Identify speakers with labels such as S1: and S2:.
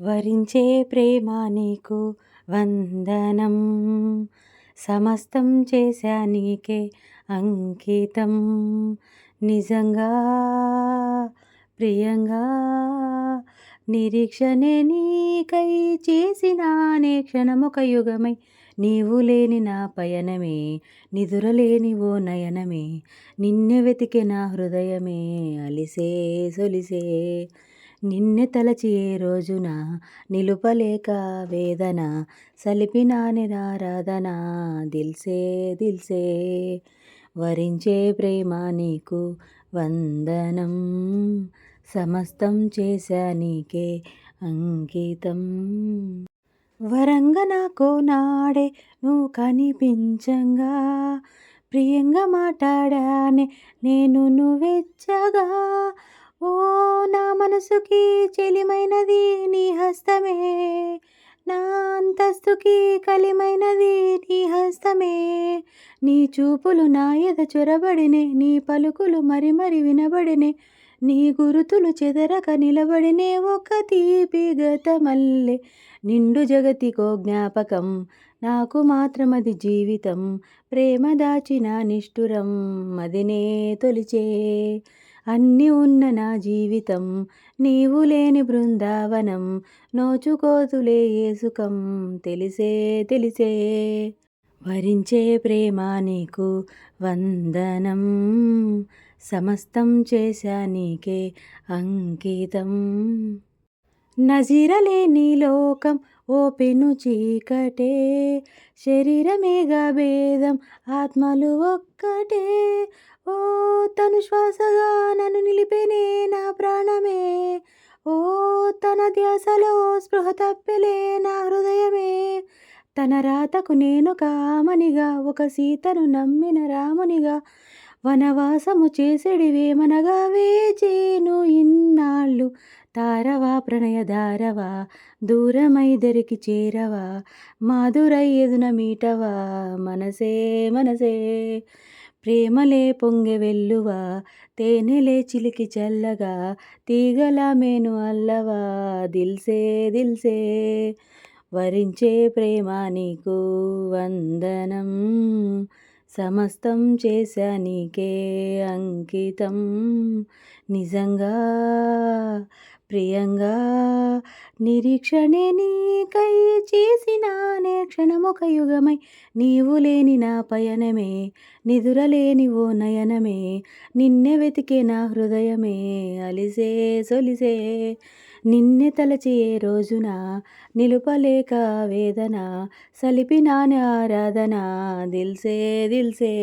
S1: వరించే ప్రేమ నీకు వందనం. సమస్తం చేశా నీకే అంకితం. నిజంగా ప్రియంగా నిరీక్షణే నీకై చేసినానే క్షణమొక యుగమై నీవు లేని నా పయనమే నిదురలేని ఓ నయనమే నిన్నె వెతికే నా హృదయమే అలిసే సొలిసే. నిన్నె తలచి ఏ రోజున నిలుపలేక వేదన సలిపినా నిరారాధన దిల్సే దిల్సే. వరించే ప్రేమ నీకు వందనం సమస్తం చేశా నీకే అంకితం. వరంగ నాకో నాడే నువ్వు కనిపించంగా ప్రియంగా మాట్లాడానే నేను నువ్వెచ్చగా ఓ నా మనసుకి చెలిమైనది నీ హస్తమే. నా అంతస్తుకి కలిమైనది నీ హస్తమే. నీ చూపులు నా ఎద చొరబడినే నీ పలుకులు మరి మరి వినబడినే. నీ గురుతులు చెదరక నిలబడినే ఒక తీపి గతమల్లె. నిండు జగతికో జ్ఞాపకం నాకు మాత్రమది జీవితం. ప్రేమ దాచిన నిష్ఠురం మదినే తొలిచే. అన్ని ఉన్న నా జీవితం నీవు లేని బృందావనం నోచుకోతులే ఏ సుఖం తెలిసే తెలిసే. వరించే ప్రేమ నీకు వందనం సమస్తం చేశా నీకే అంకితం. నజీరలేని లోకం ఓ పెను చీకటే శరీరమేగా భేదం ఆత్మలు ఒక్కటే. ఓ తను శ్వాసగా నన్ను నిలిపేనే నా ప్రాణమే. ఓ తన ధ్యాసలో స్పృహ తప్పెలే నా హృదయమే. తన రాతకు నేను కామనిగా ఒక సీతను నమ్మిన రామునిగా వనవాసము చేసేడివేమనగా వేచేను ఇన్నాళ్ళు. తారవా ప్రణయదారవా దూరమైదరికి చేరవా మాధురై ఎదున మీటవా మనసే మనసే. ప్రేమలే పొంగె వెల్లువా తేనెలే చిలికి చల్లగా తీగల మేను అల్లవా దిల్సే దిల్సే. వరించే ప్రేమ నీకు వందనం సమస్తం చేశా నీకే అంకితం. నిజంగా ప్రియంగా నిరీక్షణే నీకై చేసినానే క్షణమొక యుగమై నీవు లేని నా పయనమే నిదురలేని ఓ నయనమే నిన్నే వెతికే నా హృదయమే అలిసే సొలిసే నిన్నే తలచి ఏ రోజున నిలుపలేక వేదన సలిపినాని ఆరాధన దిల్సే దిల్సే.